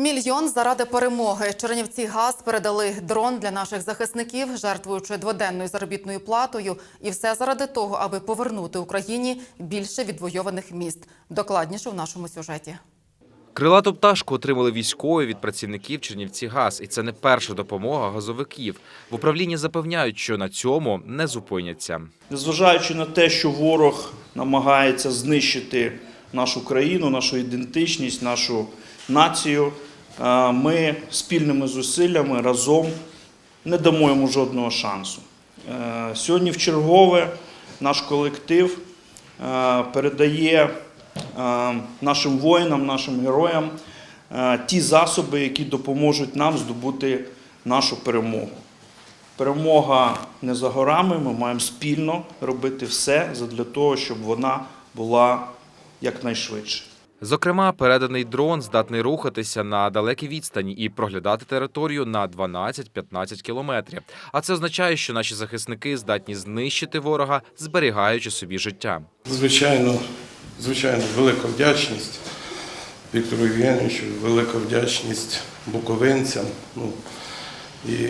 Мільйон заради перемоги. Чернівці ГАЗ передали дрон для наших захисників, жертвуючи дводенною заробітною платою. І все заради того, аби повернути Україні більше відвойованих міст. Докладніше в нашому сюжеті. Крилату пташку отримали військові від працівників Чернівці ГАЗ, і це не перша допомога газовиків. В управлінні запевняють, що на цьому не зупиняться. Незважаючи на те, що ворог намагається знищити нашу країну, нашу ідентичність, нашу націю, ми спільними зусиллями разом не дамо йому жодного шансу. Е, Сьогодні в чергове наш колектив е, передає е, нашим воїнам, нашим героям ті засоби, які допоможуть нам здобути нашу перемогу. Перемога не за горами. Ми маємо спільно робити все для того, щоб вона була якнайшвидше. Зокрема, переданий дрон здатний рухатися на далекій відстані і проглядати територію на 12-15 кілометрів. А це означає, що наші захисники здатні знищити ворога, зберігаючи собі життя. Звичайно, звичайно, велика вдячність Віктору Євгеновичу, велика вдячність буковинцям ну, і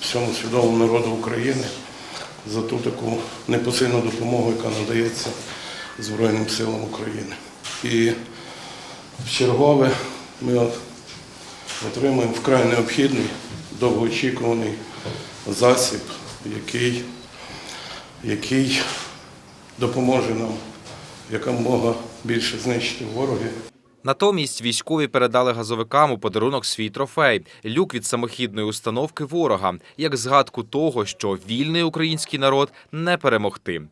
всьому свідомому народу України за ту таку непосильну допомогу, яка надається Збройним силам України. І в чергове ми отримуємо вкрай необхідний, довгоочікуваний засіб, який, який допоможе нам якомога більше знищити ворогів. Натомість військові передали газовикам у подарунок свій трофей люк від самохідної установки ворога, як згадку того, що вільний український народ не перемогти.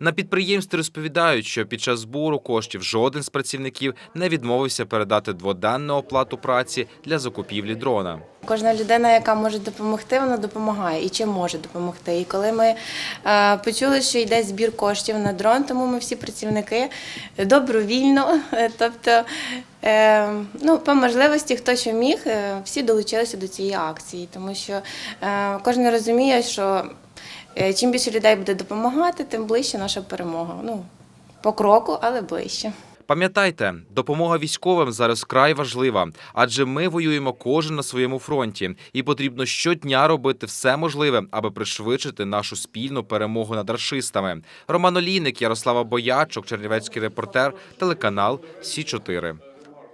На підприємстві розповідають, що під час збору коштів жоден з працівників не відмовився передати дводенну оплату праці для закупівлі дрона. Кожна людина, яка може допомогти, вона допомагає і чим може допомогти. І коли ми е, почули, що йде збір коштів на дрон, тому ми всі працівники добровільно, е, тобто е, ну, по можливості, хто що міг, всі долучилися до цієї акції, тому що кожен розуміє, що чим більше людей буде допомагати, тим ближче наша перемога. Ну, по кроку, але ближче. Пам'ятайте, допомога військовим зараз вкрай важлива, адже ми воюємо кожен на своєму фронті, і потрібно щодня робити все можливе, аби пришвидшити нашу спільну перемогу над рашистами. Роман Олійник, Ярослава Боячок, Чернівецький репортер, телеканал Сі 4